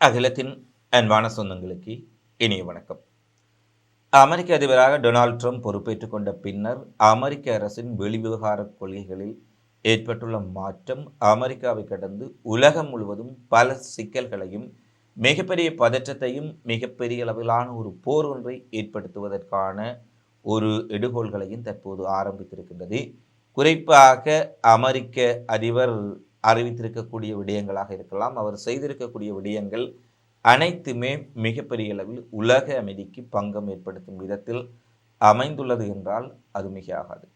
அகிலத்தின் அன்பான சொந்தங்களுக்கு இனிய வணக்கம். அமெரிக்க அதிபராக டொனால்ட் ட்ரம்ப் பொறுப்பேற்றுக் கொண்ட பின்னர் அமெரிக்க அரசின் வெளிவிவகார கொள்கைகளில் ஏற்பட்டுள்ள மாற்றம் அமெரிக்காவை கடந்து உலகம் முழுவதும் பல சிக்கல்களையும் மிகப்பெரிய பதற்றத்தையும் மிகப்பெரிய அளவிலான ஒரு போர் ஒன்றை ஏற்படுத்துவதற்கான ஒரு எடுகோள்களையும் தற்போது ஆரம்பித்திருக்கின்றது. குறிப்பாக அமெரிக்க அதிபர் அறிவித்திருக்கக்கூடிய விடயங்களாக இருக்கலாம். அவர் செய்திருக்கக்கூடிய விடயங்கள் அனைத்துமே மிகப்பெரிய அளவில் உலக அமைதிக்கு பங்கம் ஏற்படுத்தும் விதத்தில் அமைந்துள்ளது என்றால் அது மிகையாகாது.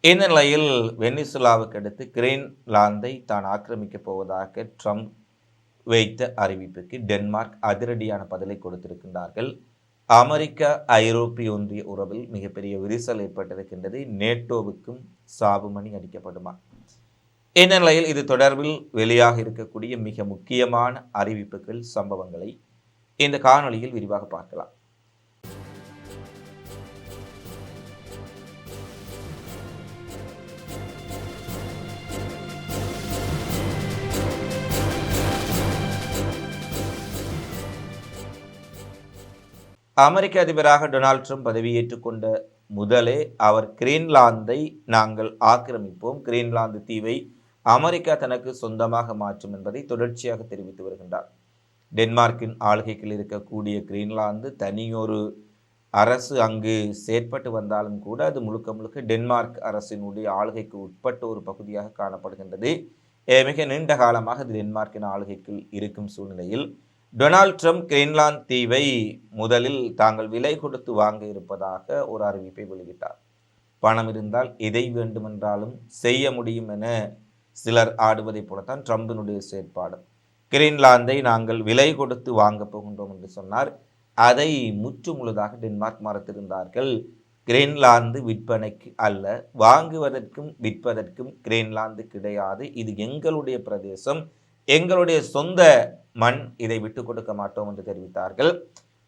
இந்நிலையில் வெனிசுலாவுக்கு அடுத்து கிரீன்லாந்தை தான் ஆக்கிரமிக்கப் போவதாக ட்ரம்ப் வைத்த அறிவிப்புக்கு டென்மார்க் அதிரடியான பதிலை கொடுத்திருக்கின்றார்கள். அமெரிக்கா ஐரோப்பிய ஒன்றிய உறவில் மிகப்பெரிய விரிசல் ஏற்பட்டிருக்கின்றது. நேட்டோவுக்கும் சாவுமணி அடிக்கப்படுமா? இந்நிலையில் இது தொடர்பில் வெளியாக இருக்கக்கூடிய மிக முக்கியமான அறிவிப்புகள் சம்பவங்களை இந்த காணொளியில் விரிவாக பார்க்கலாம். அமெரிக்க அதிபராக டொனால்ட் ட்ரம்ப் பதவியேற்றுக் கொண்ட முதலே அவர் கிரீன்லாந்தை நாங்கள் ஆக்கிரமிப்போம். கிரீன்லாந்து தீவை அமெரிக்கா தனக்கு சொந்தமாக மாற்றும் என்பதை தொடர்ச்சியாக தெரிவித்து வருகின்றார். டென்மார்க்கின் ஆளுகையில் இருக்கக்கூடிய கிரீன்லாந்து தனியொரு அரசு அங்கு செயற்பட்டு வந்தாலும் கூட அது முழுக்க முழுக்க டென்மார்க் அரசினுடைய ஆளுகைக்கு உட்பட்ட ஒரு பகுதியாக காணப்படுகின்றது. மிக நீண்ட காலமாக அது டென்மார்க்கின் ஆளுகைக்குள் இருக்கும் சூழ்நிலையில் டொனால்ட் ட்ரம்ப் கிரீன்லாந்து தீவை முதலில் தாங்கள் விலை கொடுத்து வாங்க இருப்பதாக ஒரு அறிவிப்பை வெளியிட்டார். பணம் இருந்தால் எதை வேண்டுமென்றாலும் செய்ய முடியும் என சிலர் ஆடுவதைப் போலத்தான் ட்ரம்பினுடைய செயற்பாடு. கிரீன்லாந்தை நாங்கள் விலை கொடுத்து வாங்கப் போகின்றோம் என்று சொன்னார். அதை முற்று முழுதாக டென்மார்க் மறுத்திருந்தார்கள். கிரீன்லாந்து விற்பனைக்கு அல்ல வாங்குவதற்கும் விற்பதற்கும் கிரீன்லாந்து கிடையாது. இது எங்களுடைய பிரதேசம். எங்களுடைய சொந்த மண் இதை விட்டு கொடுக்க மாட்டோம் என்று தெரிவித்தார்கள்.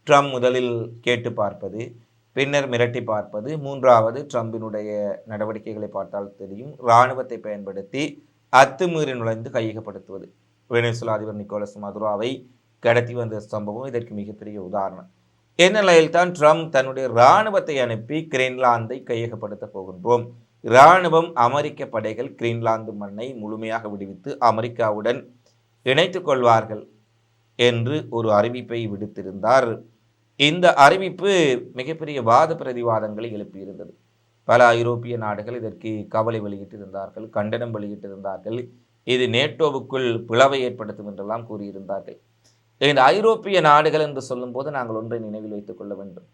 ட்ரம்ப் முதலில் கேட்டு பார்ப்பது பின்னர் மிரட்டி பார்ப்பது மூன்றாவது ட்ரம்பினுடைய நடவடிக்கைகளை பார்த்தால் தெரியும். இராணுவத்தை பயன்படுத்தி அத்துமீறி நுழைந்து கையகப்படுத்துவது. வெனிசுலா அதிபர் நிக்கோலஸ் மதுராவை கடத்தி வந்த சம்பவம் இதற்கு மிகப்பெரிய உதாரணம். இந்நிலையில் தான் ட்ரம்ப் தன்னுடைய இராணுவத்தை அனுப்பி கிரீன்லாந்தை கையகப்படுத்த போகின்றோம். இராணுவம் அமெரிக்க படைகள் கிரீன்லாந்து மண்ணை முழுமையாக விடுவித்து அமெரிக்காவுடன் இணைத்து கொள்வார்கள் என்று ஒரு அறிவிப்பை விடுத்திருந்தார். இந்த அறிவிப்பு மிகப்பெரிய வாத பிரதிவாதங்களை எழுப்பியிருந்தது. பல ஐரோப்பிய நாடுகள் இதற்கு கவலை வெளியிட்டிருந்தார்கள் கண்டனம் வெளியிட்டிருந்தார்கள். இது நேட்டோவுக்குள் பிளவை ஏற்படுத்தும் என்றெல்லாம் கூறியிருந்தார்கள். இந்த ஐரோப்பிய நாடுகள் என்று சொல்லும்போது நாங்கள் ஒன்றை நினைவில் வைத்துக் கொள்ள வேண்டும்.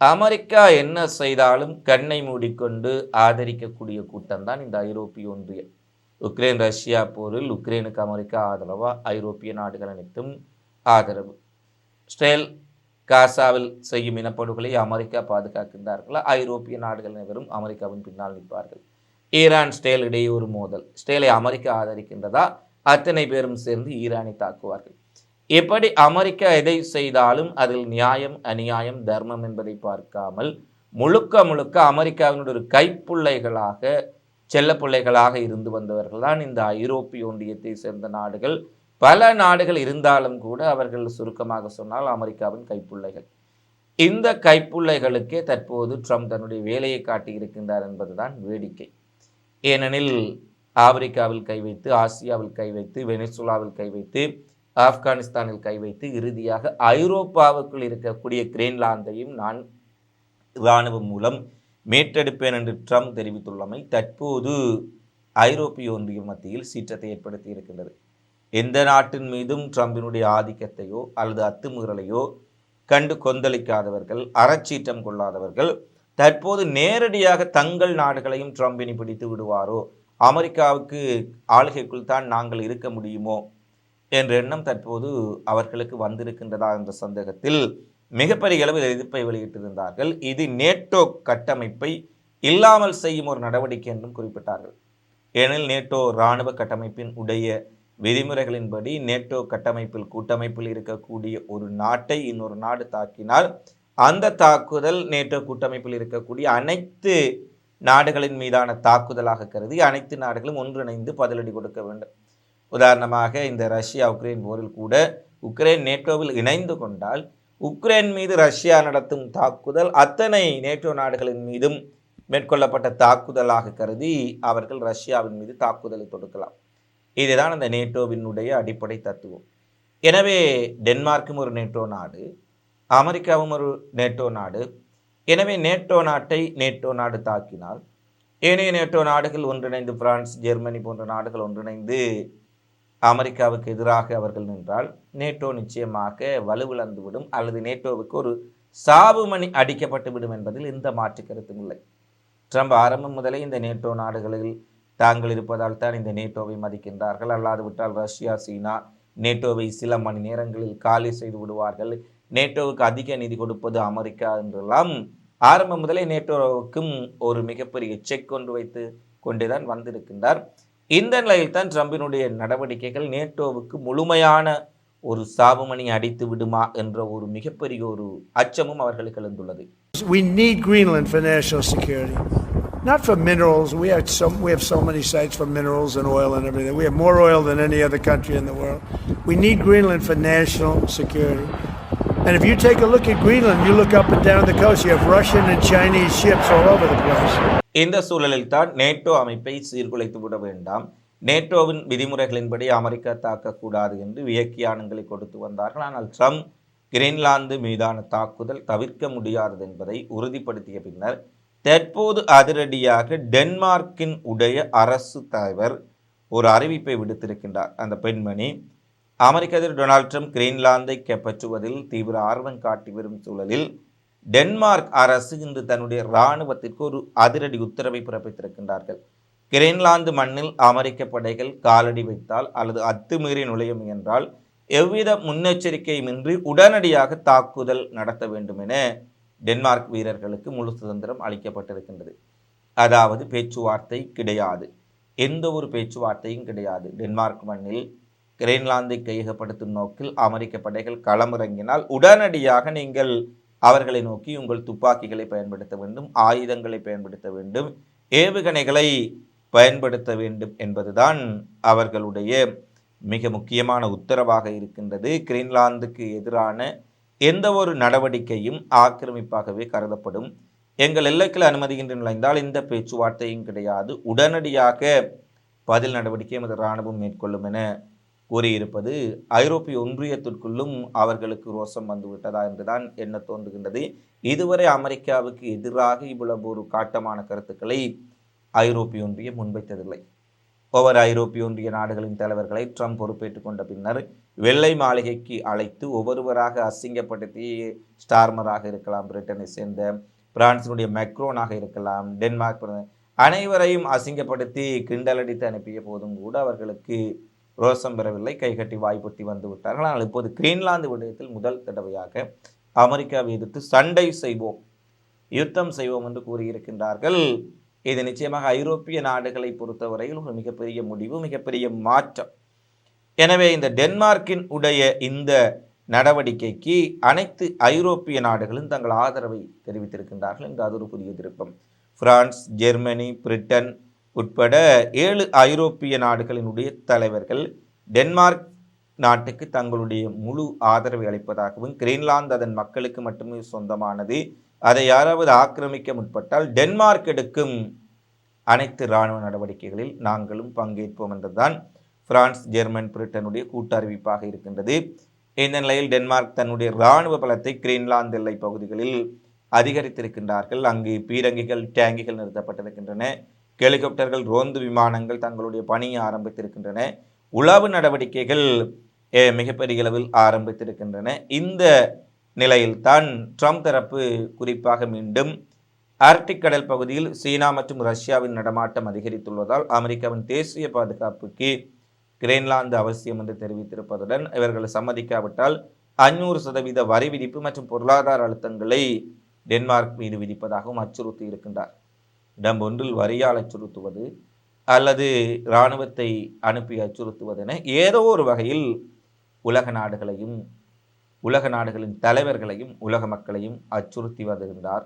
அமெரிக்கா என்ன செய்தாலும் கண்ணை மூடிக்கொண்டு ஆதரிக்கக்கூடிய கூட்டம்தான் இந்த ஐரோப்பிய ஒன்றியம். உக்ரைன் ரஷ்யா போரில் உக்ரைனுக்கு அமெரிக்கா ஆதரவா? ஐரோப்பிய நாடுகள் அனைத்தும் ஆதரவு. ஸ்டேல் காசாவில் செய்யும் இனப்படுகொலை அமெரிக்கா பாதுகாக்கின்றார்களா? ஐரோப்பிய நாடுகள் அனைவரும் அமெரிக்காவின் பின்னால் நிற்பார்கள். ஈரான் ஸ்டேல் இடையே ஒரு மோதல். ஸ்டேலை அமெரிக்கா ஆதரிக்கின்றதா? அத்தனை பேரும் சேர்ந்து ஈரானை தாக்குவார்கள். எப்படி அமெரிக்கா எதை செய்தாலும் அதில் நியாயம் அநியாயம் தர்மம் என்பதை பார்க்காமல் முழுக்க முழுக்க அமெரிக்காவினுடைய ஒரு கைப்புள்ளைகளாக செல்லப்பிள்ளைகளாக இருந்து வந்தவர்கள் தான் இந்த ஐரோப்பிய ஒன்றியத்தை சேர்ந்த நாடுகள். பல நாடுகள் இருந்தாலும் கூட அவர்கள் சுருக்கமாக சொன்னால் அமெரிக்காவின் கைப்புள்ளைகள். இந்த கைப்புள்ளைகளுக்கே தற்போது ட்ரம்ப் தன்னுடைய வேலையை காட்டியிருக்கின்றார் என்பதுதான் வேடிக்கை. ஏனெனில் ஆப்பிரிக்காவில் கை வைத்து ஆசியாவில் கை வைத்து வெனிசுலாவில் கை வைத்து ஆப்கானிஸ்தானில் கை வைத்து இறுதியாக ஐரோப்பாவுக்குள் இருக்கக்கூடிய கிரீன்லாந்தையும் நான் இராணுவம் மூலம் மீட்டெடுப்பேன் என்று ட்ரம்ப் தெரிவித்துள்ளமை தற்போது ஐரோப்பிய ஒன்றிய மத்தியில் சீற்றத்தை ஏற்படுத்தி இருக்கின்றது. எந்த நாட்டின் மீதும் ட்ரம்பினுடைய ஆதிக்கத்தையோ அல்லது அத்துமீறலையோ கண்டு கொந்தளிக்காதவர்கள் அறச்சீற்றம் கொள்ளாதவர்கள் தற்போது நேரடியாக தங்கள் நாடுகளையும் ட்ரம்பினி பிடித்து விடுவாரோ? அமெரிக்காவுக்கு ஆளுகைக்குள் தான் நாங்கள் இருக்க முடியுமோ? என்ற எண்ணம் தற்போது அவர்களுக்கு வந்திருக்கின்றதா என்ற சந்தேகத்தில் மிகப்பெரிய அளவில் எதிர்ப்பை வெளியிட்டிருந்தார்கள். இது நேட்டோ கட்டமைப்பை இல்லாமல் செய்யும் ஒரு நடவடிக்கை என்றும் குறிப்பிட்டார்கள். ஏனெனில் நேட்டோ இராணுவ கட்டமைப்பின் உடைய விதிமுறைகளின்படி நேட்டோ கட்டமைப்பில் கூட்டமைப்பில் இருக்கக்கூடிய ஒரு நாட்டை இன்னொரு நாடு தாக்கினால் அந்த தாக்குதல் நேட்டோ கூட்டமைப்பில் இருக்கக்கூடிய அனைத்து நாடுகளின் மீதான தாக்குதலாக கருதி அனைத்து நாடுகளும் ஒன்றிணைந்து பதிலடி கொடுக்க வேண்டும். உதாரணமாக இந்த ரஷ்யா உக்ரைன் போரில் கூட உக்ரைன் நேட்டோவில் இணைந்து கொண்டால் உக்ரைன் மீது ரஷ்யா நடத்தும் தாக்குதல் அத்தனை நேட்டோ நாடுகளின் மீதும் மேற்கொள்ளப்பட்ட தாக்குதலாக கருதி அவர்கள் ரஷ்யாவின் மீது தாக்குதலை தொடுக்கலாம். இதுதான் அந்த நேட்டோவினுடைய அடிப்படை தத்துவம். எனவே டென்மார்க்கும் ஒரு நேட்டோ நாடு அமெரிக்காவும் ஒரு நேட்டோ நாடு. எனவே நேட்டோ நாட்டை நேட்டோ நாடு தாக்கினால் ஏனைய நேட்டோ நாடுகள் ஒன்றிணைந்து பிரான்ஸ் ஜெர்மனி போன்ற நாடுகள் ஒன்றிணைந்து அமெரிக்காவுக்கு எதிராக அவர்கள் நின்றால் நேட்டோ நிச்சயமாக வலுவிழந்துவிடும் அல்லது நேட்டோவுக்கு ஒரு சாவுமணி அடிக்கப்பட்டு விடும் என்பதில் எந்த மாற்று கருத்தும் இல்லை. ட்ரம்ப் ஆரம்பம் முதலே இந்த நேட்டோ நாடுகளில் தாங்கள் இருப்பதால் தான் இந்த நேட்டோவை மதிக்கின்றார்கள். அல்லாது விட்டால் ரஷ்யா சீனா நேட்டோவை சில மணி நேரங்களில் காலி செய்து விடுவார்கள். நேட்டோவுக்கு அதிக நிதி கொடுப்பது அமெரிக்கா என்றெல்லாம் ஆரம்பம் முதலே நேட்டோவுக்கும் ஒரு மிகப்பெரிய செக் கொண்டு வைத்து கொண்டுதான் வந்திருக்கின்றார். இந்த நிலையில் தான் ட்ரம்பினுடைய நடவடிக்கைகள் நேட்டோவுக்கு முழுமையான ஒரு சாபமணி அடித்து விடுமா என்ற ஒரு மிகப்பெரிய ஒரு அச்சமும் அவர்களுக்கு எழுந்துள்ளது. We need Greenland for national security, not for minerals. We have so we have so many sites for minerals and oil and everything. We have more oil than any other country in the world. We need Greenland for national security. And if you take a look at Greenland, you look up and down the coast, you have Russian and Chinese ships all over the place. இந்த சூழலில் தான் NATO அமைப்பை சீர்குலைத்து விட வேண்டாம் நேட்டோவின் விதிமுறைகளின்படி America தாக்கக்கூடாது என்று வியக்கியானங்களை கொடுத்து வந்தார்கள் ஆனால் ட்ரம்ப் கிரீன்லாந்து மீதான தாக்குதல் தவிர்க்க முடியாதது என்பதை உறுதிப்படுத்திய பின்னர் தற்போது அதிரடியாக டென்மார்க்கின் உடைய அரசு தலைவர் ஒரு அறிவிப்பை விடுத்திருக்கின்றார். அந்த பெண்மணி அமெரிக்க அதிபர் டொனால்ட் ட்ரம்ப் கிரீன்லாந்தை கைப்பற்றுவதில் தீவிர ஆர்வம் காட்டி வரும் சூழலில் டென்மார்க் அரசு இன்று தன்னுடைய இராணுவத்திற்கு ஒரு அதிரடி உத்தரவை பிறப்பித்திருக்கின்றார்கள். கிரீன்லாந்து மண்ணில் அமெரிக்க படைகள் காலடி வைத்தால் அல்லது அத்துமீறி நுழைய முயன்றால் எவ்வித முன்னெச்சரிக்கையுமின்றி உடனடியாக தாக்குதல் நடத்த வேண்டும் என டென்மார்க் வீரர்களுக்கு முழு சுதந்திரம் அளிக்கப்பட்டிருக்கின்றது. அதாவது பேச்சுவார்த்தை கிடையாது. எந்த ஒரு பேச்சுவார்த்தையும் கிடையாது. டென்மார்க் மண்ணில் கிரீன்லாந்தை கையகப்படுத்தும் நோக்கில் அமெரிக்க படைகள் களமிறங்கினால் உடனடியாக நீங்கள் அவர்களை நோக்கி உங்கள் துப்பாக்கிகளை பயன்படுத்த வேண்டும் ஆயுதங்களை பயன்படுத்த வேண்டும் ஏவுகணைகளை பயன்படுத்த வேண்டும் என்பதுதான் அவர்களுடைய மிக முக்கியமான உத்தரவாக இருக்கின்றது. கிரீன்லாந்துக்கு எதிரான எந்த ஒரு நடவடிக்கையும் ஆக்கிரமிப்பாகவே கருதப்படும். எங்கள் எல்லைக்குள் அனுமதிகின்ற நுழைந்தால் இந்த பேச்சுவார்த்தையும் கிடையாது. உடனடியாக பதில் நடவடிக்கை எமது இராணுவம் மேற்கொள்ளும் என கூறியிருப்பது ஐரோப்பிய ஒன்றியத்திற்குள்ளும் அவர்களுக்கு ரோசம் வந்துவிட்டதா என்றுதான் என்ன தோன்றுகின்றது. இதுவரை அமெரிக்காவுக்கு எதிராக இவ்வளவு ஒரு காட்டமான கருத்துக்களை ஐரோப்பிய ஒன்றியம் முன்வைத்ததில்லை. ஒவ்வொரு ஐரோப்பிய ஒன்றிய நாடுகளின் தலைவர்களை ட்ரம்ப் பொறுப்பேற்றுக் கொண்ட பின்னர் வெள்ளை மாளிகைக்கு அழைத்து ஒவ்வொருவராக அசிங்கப்படுத்தி ஸ்டார்மராக இருக்கலாம் பிரிட்டனை சேர்ந்த பிரான்சினுடைய மெக்ரோனாக இருக்கலாம் டென்மார்க் அனைவரையும் அசிங்கப்படுத்தி கிண்டலடித்து அனுப்பிய போதும் கூட அவர்களுக்கு ரோசம் பெறவில்லை கைகட்டி வாய்ப்புத்தி வந்து விட்டார்கள். ஆனால் இப்போது கிரீன்லாந்து விடயத்தில் முதல் தடவையாக அமெரிக்காவை எதிர்த்து சண்டை செய்வோம் யுத்தம் செய்வோம் என்று கூறியிருக்கின்றார்கள். இது நிச்சயமாக ஐரோப்பிய நாடுகளை பொறுத்தவரையில் ஒரு மிகப்பெரிய முடிவு மிகப்பெரிய மாற்றம். எனவே இந்த டென்மார்க்கின் உடைய இந்த நடவடிக்கைக்கு அனைத்து ஐரோப்பிய நாடுகளும் தங்கள் ஆதரவை தெரிவித்திருக்கின்றார்கள் என்று அது ஒரு புதிய திருப்பம். பிரான்ஸ் ஜெர்மனி பிரிட்டன் உட்பட ஏழு ஐரோப்பிய நாடுகளினுடைய தலைவர்கள் டென்மார்க் நாட்டுக்கு தங்களுடைய முழு ஆதரவை அளிப்பதாகவும் கிரீன்லாந்து அதன் மக்களுக்கு மட்டுமே சொந்தமானது. அதை யாராவது ஆக்கிரமிக்க முற்பட்டால் டென்மார்க் எடுக்கும் அனைத்து இராணுவ நடவடிக்கைகளில் நாங்களும் பங்கேற்போம் என்றுதான் பிரான்ஸ் ஜெர்மன் பிரிட்டனுடைய கூட்டு அறிவிப்பாக இருக்கின்றது. இந்த நிலையில் டென்மார்க் தன்னுடைய இராணுவ பலத்தை கிரீன்லாந்து எல்லை பகுதிகளில் அதிகரித்திருக்கின்றார்கள். அங்கு பீரங்கிகள் டேங்கிகள் நிறுத்தப்பட்டிருக்கின்றன. ஹெலிகாப்டர்கள் ரோந்து விமானங்கள் தங்களுடைய பணியை ஆரம்பித்திருக்கின்றன. உளவு நடவடிக்கைகள் மிகப்பெரிய அளவில் ஆரம்பித்திருக்கின்றன. இந்த நிலையில்தான் ட்ரம்ப் தரப்பு குறிப்பாக மீண்டும் ஆர்டிக் கடல் பகுதியில் சீனா மற்றும் ரஷ்யாவின் நடமாட்டம் அதிகரித்துள்ளதால் அமெரிக்காவின் தேசிய பாதுகாப்புக்கு கிரீன்லாந்து அவசியம் என்று தெரிவித்திருப்பதுடன் இவர்கள் சம்மதிக்காவிட்டால் அஞ்சூறு சதவீத வரி விதிப்பு மற்றும் பொருளாதார அழுத்தங்களை டென்மார்க் மீது விதிப்பதாகவும் அச்சுறுத்தி இருக்கின்றார். இடம் ஒன்றில் வரியால் அச்சுறுத்துவது அல்லது இராணுவத்தை அனுப்பி அச்சுறுத்துவது என ஏதோ ஒரு வகையில் உலக நாடுகளையும் உலக நாடுகளின் தலைவர்களையும் உலக மக்களையும் அச்சுறுத்தி வருகின்றார்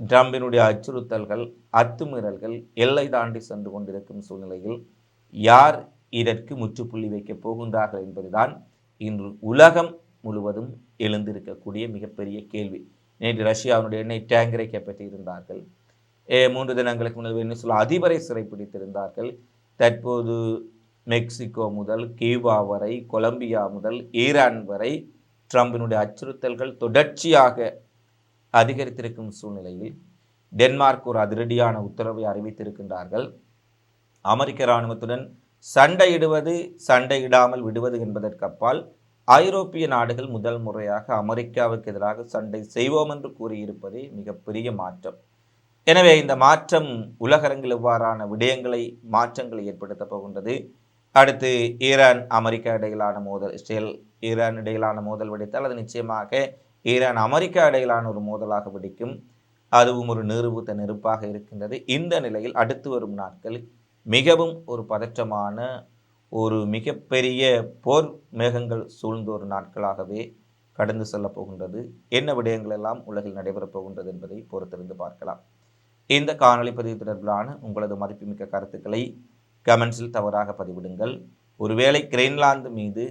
ட்ரம்பினுடைய அச்சுறுத்தல்கள் அத்துமீறல்கள் எல்லை தாண்டி சென்று கொண்டிருக்கும் சூழ்நிலையில் யார் இதற்கு முற்றுப்புள்ளி வைக்கப் போகின்றார்கள் என்பதுதான் இன்று உலகம் முழுவதும் எழுந்திருக்கக்கூடிய மிகப்பெரிய கேள்வி. நேற்று ரஷ்யாவினுடைய எண்ணெய் டேங்கரை கைப்பற்றியிருந்தார்கள். மூன்று தினங்களுக்கு முன்னர் சொல்ல அதிபரை சிறைப்பிடித்திருந்தார்கள். தற்போது மெக்சிகோ முதல் கியூபா வரை கொலம்பியா முதல் ஈரான் வரை ட்ரம்பினுடைய அச்சுறுத்தல்கள் தொடர்ச்சியாக அதிகரித்திருக்கும் சூழ்நிலையில் டென்மார்க் ஒரு அதிரடியான உத்தரவை அறிவித்திருக்கின்றார்கள். அமெரிக்க இராணுவத்துடன் சண்டையிடுவது சண்டையிடாமல் விடுவது என்பதற்கு அப்பால் ஐரோப்பிய நாடுகள் முதல் முறையாக அமெரிக்காவுக்கு எதிராக சண்டை செய்வோம் என்று கூறியிருப்பதே மிகப்பெரிய மாற்றம். எனவே இந்த மாற்றம் உலகரங்கில் இவ்வாறான விடயங்களை மாற்றங்களை ஏற்படுத்தப் போகின்றது? அடுத்து ஈரான் அமெரிக்கா இடையிலான மோதல் இஸ்ரேல் ஈரான் இடையிலான மோதல் வெடித்தால் அது நிச்சயமாக ஈரான் அமெரிக்கா இடையிலான ஒரு மோதலாக வெடிக்கும். அதுவும் ஒரு நிறுவுத்த நெருப்பாக இருக்கின்றது. இந்த நிலையில் அடுத்து வரும் நாட்கள் மிகவும் ஒரு பதற்றமான ஒரு மிகப்பெரிய போர் மேகங்கள் சூழ்ந்த ஒரு நாட்களாகவே கடந்து செல்லப் போகின்றது. என்ன விடயங்கள் எல்லாம் உலகில் நடைபெறப் போகின்றது என்பதை பொறுத்திருந்து பார்க்கலாம். இந்த காணொலி பதிவு தொடர்பிலான உங்களது மதிப்புமிக்க கருத்துக்களை கமெண்ட்ஸில் தவறாக பதிவிடுங்கள். ஒருவேளை கிரீன்லாந்து மீது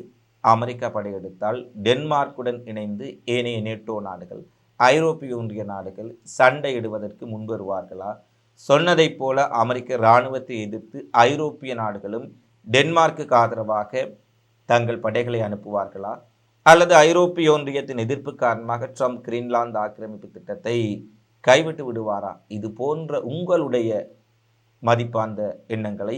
அமெரிக்கா படையெடுத்தால் டென்மார்க்குடன் இணைந்து ஏனைய நேட்டோ நாடுகள் ஐரோப்பிய ஒன்றிய நாடுகள் சண்டையிடுவதற்கு முன்வருவார்களா சொன்னதைப் போல அமெரிக்க இராணுவத்தை எதிர்த்து ஐரோப்பிய நாடுகளும் டென்மார்க்குக்கு ஆதரவாக தங்கள் படைகளை அனுப்புவார்களா? அல்லது ஐரோப்பிய ஒன்றியத்தின் எதிர்ப்பு காரணமாக ட்ரம்ப் கிரீன்லாந்து ஆக்கிரமிப்பு திட்டத்தை கைவிட்டு விடுவாரா? இது போன்ற உங்களுடைய மதிப்பார்ந்த எண்ணங்களை